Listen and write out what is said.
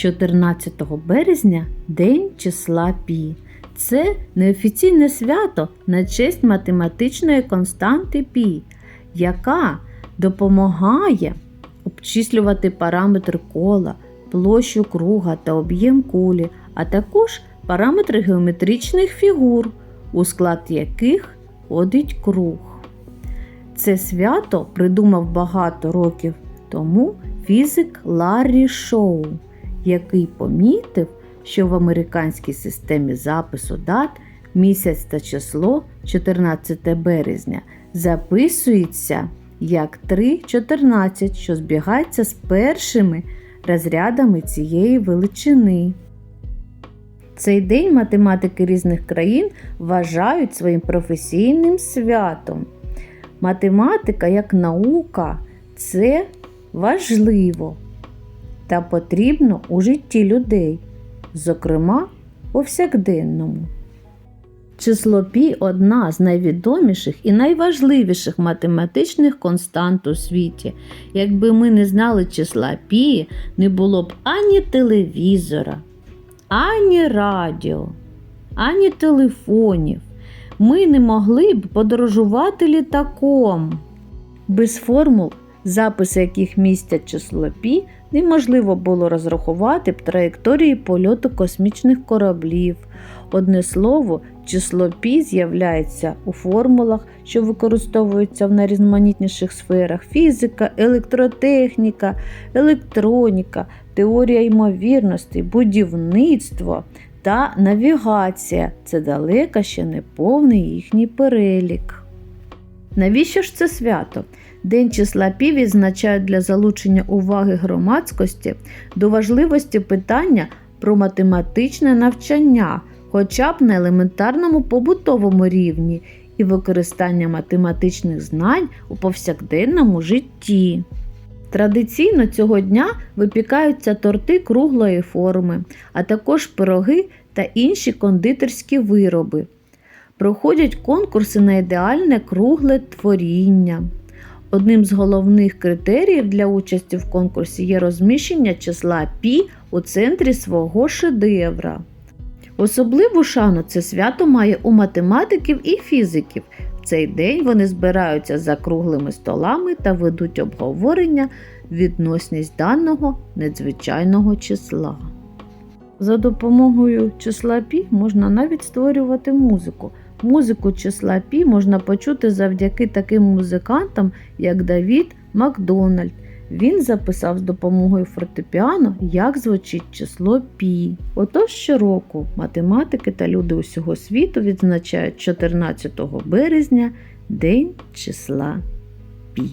14 березня День числа Пі. Це неофіційне свято на честь математичної константи Пі, яка допомагає обчислювати параметри кола, площу круга та об'єм кулі, а також параметри геометричних фігур, у склад яких входить круг. Це свято придумав багато років тому фізик Ларрі Шоу, який помітив, що в американській системі запису дат місяць та число 14 березня записується як 3.14, що збігається з першими розрядами цієї величини. Цей день математики різних країн вважають своїм професійним святом. Математика як наука це важливо та потрібно у житті людей, зокрема повсякденному. Число пі одна з найвідоміших і найважливіших математичних констант у світі. Якби ми не знали числа пі, не було б ані телевізора, ані радіо, ані телефонів. Ми не могли б подорожувати літаком. Без формул, записи яких містять число пі, неможливо було розрахувати б траєкторії польоту космічних кораблів. Одне слово, число пі з'являється у формулах, що використовуються в найрізноманітніших сферах: фізика, електротехніка, електроніка, теорія ймовірностей, будівництво та навігація. Це далеко ще не повний їхній перелік. Навіщо ж це свято? День числа пі відзначають для залучення уваги громадськості до важливості питання про математичне навчання, хоча б на елементарному побутовому рівні, і використання математичних знань у повсякденному житті. Традиційно цього дня випікаються торти круглої форми, а також пироги та інші кондитерські вироби. Проходять конкурси на ідеальне кругле творіння. Одним з головних критеріїв для участі в конкурсі є розміщення числа пі у центрі свого шедевра. Особливу шану це свято має у математиків і фізиків. В цей день вони збираються за круглими столами та ведуть обговорення відносність даного надзвичайного числа. За допомогою числа пі можна навіть створювати музику. Музику числа пі можна почути завдяки таким музикантам, як Давід Макдональд. Він записав з допомогою фортепіано, як звучить число пі. Отож щороку математики та люди усього світу відзначають 14 березня День числа пі.